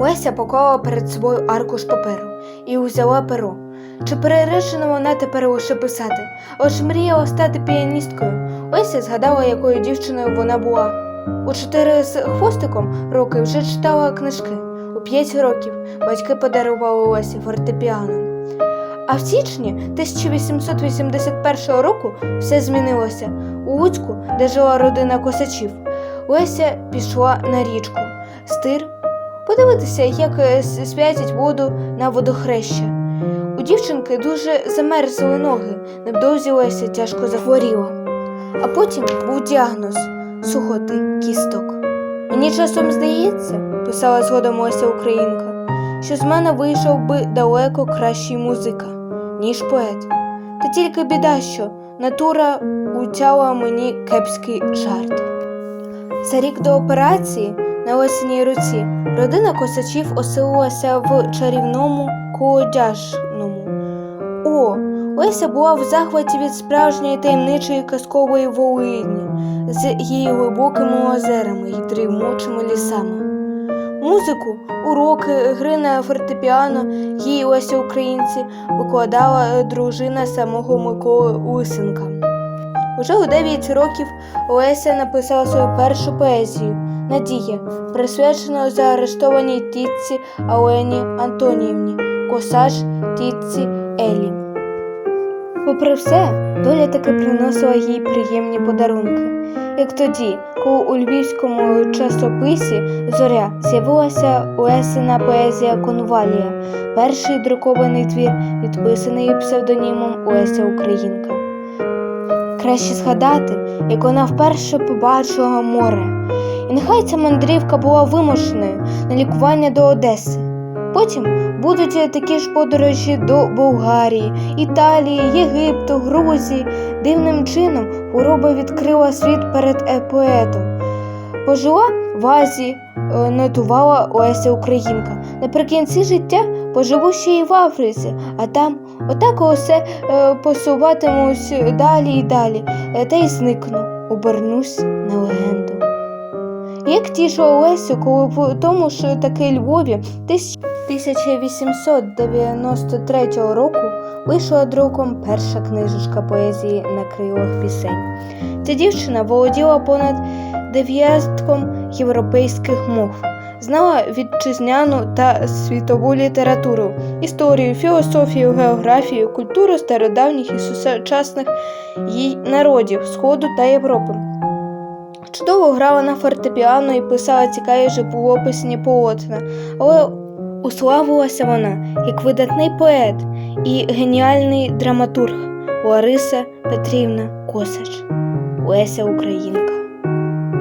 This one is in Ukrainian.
Леся поклала перед собою аркуш паперу і взяла перо. Чи перерішена вона тепер лише писати, ж мріяла стати піаністкою. Леся згадала, якою дівчиною вона була. У чотири з хвостиком роки вже читала книжки. У п'ять років батьки подарували Лесі фортепіано. А в січні 1881 року все змінилося. У Луцьку, де жила родина косачів, Леся пішла на річку. Стир подивитися, як е, святять воду на водохреща. У дівчинки дуже замерзли ноги, невдовзі Леся тяжко захворіла. А потім був діагноз сухоти кісток. Мені часом здається, писала згодом Леся Українка, що з мене вийшов би далеко кращий музика, ніж поет. Та тільки біда, що натура утяла мені кепський жарт. За рік до операції на Лесиній руці родина косачів оселилася в чарівному колодяжному. О, Леся була в захваті від справжньої таємничої казкової Волині з її глибокими озерами й дрімучими лісами. Музику, уроки, гри на фортепіано їй Леся Українці викладала дружина самого Миколи Лисенка. Уже у 9 років Леся написала свою першу поезію Надія, присвячену заарештованій тітці Олені Антоніївні, косаж тітці Елі. Попри все, доля таки приносила їй приємні подарунки. Як тоді, коли у львівському часописі Зоря з'явилася Лесина поезія Конвалія, перший друкований твір, відписаний псевдонімом Леся Українка. Краще згадати, як вона вперше побачила море. Нехай ця мандрівка була вимушеною на лікування до Одеси. Потім будуть такі ж подорожі до Болгарії, Італії, Єгипту, Грузії. Дивним чином хвороба відкрила світ перед поетом. Пожила в Азії, е, нотувала Леся Українка. Наприкінці життя поживу ще й в Африці, а там отак усе е, посуватимусь далі і далі, е, та й зникну, обернусь на легенду. Як тішило Лесю, коли в тому ж таки Львові 1893 року вийшла друком перша книжечка поезії на крилах пісень. Ця дівчина володіла понад дев'ятком європейських мов, знала вітчизняну та світову літературу, історію, філософію, географію, культуру стародавніх і сучасних їй народів Сходу та Європи. Чудово грала на фортепіано і писала цікаві живописні полотна, але уславилася вона як видатний поет і геніальний драматург Лариса Петрівна Косач, Леся Українка.